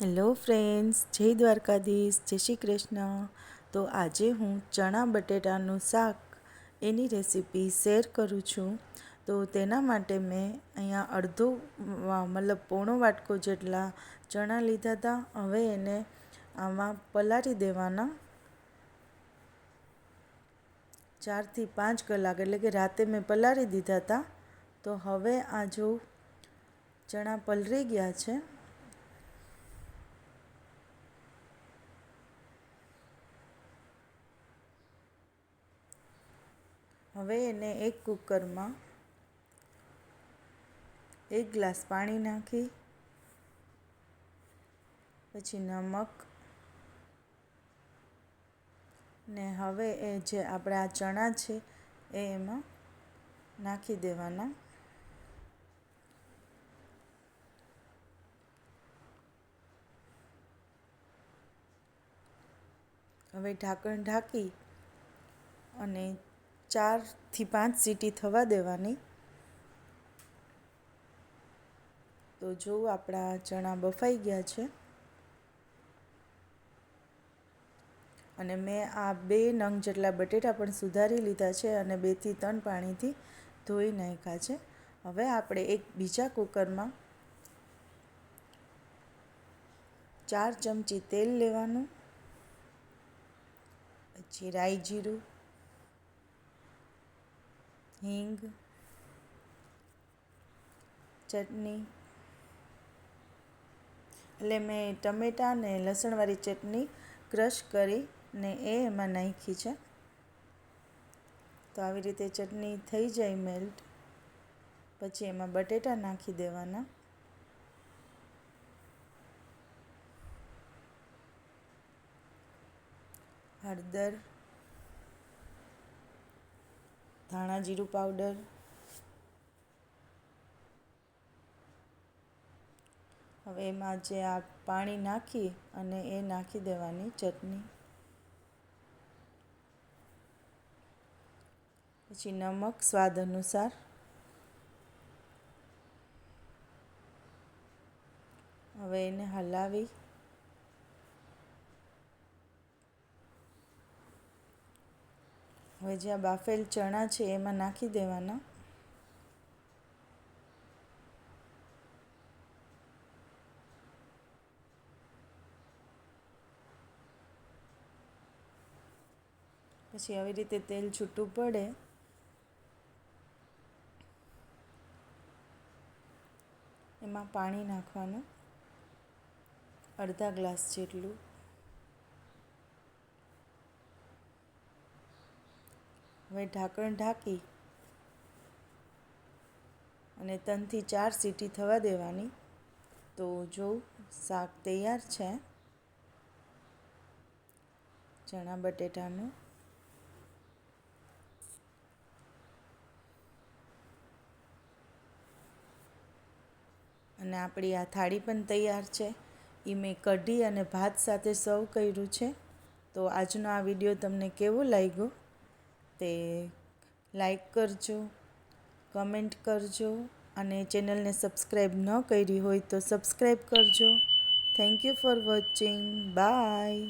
Hello friends, જય દ્વારકાધીશ, જય શ્રી કૃષ્ણ. તો આજે હું ચણા બટેટાનું શાક એની રેસીપી શેર કરું છું. તો તેના માટે મેં અહીંયા અડધો મતલબ પોણો વાટકો જેટલા ચણા લીધા હતા. હવે એને આમાં પલાળી દેવાના. ચારથી પાંચ કલાક, એટલે કે રાતે મેં પલાળી દીધા હતા. તો હવે આ જો ચણા પલળી ગયા છે હવે એને એક કુકરમાં એક ગ્લાસ પાણી નાખી, પછી નમક ને હવે એ જે આપણે આ ચણા છે એ એમાં નાખી દેવાના. હવે ઢાંકણ ઢાંકી અને ચારથી પાંચ સીટી થવા દેવાની. તો જો આપણા ચણા બફાઈ ગયા છે. અને મેં આ બે નંગ જેટલા બટેટા પણ સુધારી લીધા છે અને બેથી ત્રણ પાણીથી ધોઈ નાખ્યા છે. હવે આપણે એક બીજા કુકરમાં ચાર ચમચી તેલ લેવાનું. પછી રાઈ જીરું હિંગ, ચટણી, એટલે મેં ટમેટાં ને લસણવાળી ચટણી ક્રશ કરી ને એ એમાં નાખી છે. તો આવી રીતે ચટણી થઈ જાય મેલ્ટ પછી એમાં બટેટા નાખી દેવાના. હળદર ધાણા જીરું પાવડર હવે એમાં જે આ પાણી નાખી અને એ નાખી દેવાની ચટણી. પછી નમક સ્વાદ અનુસાર. હવે એને હલાવી હવે જ્યાં બાફેલ ચણા છે, એમાં નાખી દેવાના. પછી આવી રીતે તેલ છૂટું પડે. એમાં પાણી નાખવાનું. અડધા ગ્લાસ જેટલું. હવે ઢાંકણ ઢાંકી અને ત્રણથી ચાર સીટી થવા દેવાની. તો જો શાક તૈયાર છે, ચણા બટેટાનું. અને આપણી આ થાળી પણ તૈયાર છે. એ મેં કઢી અને ભાત સાથે સર્વ કર્યું છે. તો આજનો આ વીડિયો તમને કેવો લાગ્યો? તે લાઈક કરજો, કમેન્ટ કરજો અને ચેનલને સબસ્ક્રાઈબ ન કરી હોય તો સબસ્ક્રાઈબ કરજો. Thank you for watching bye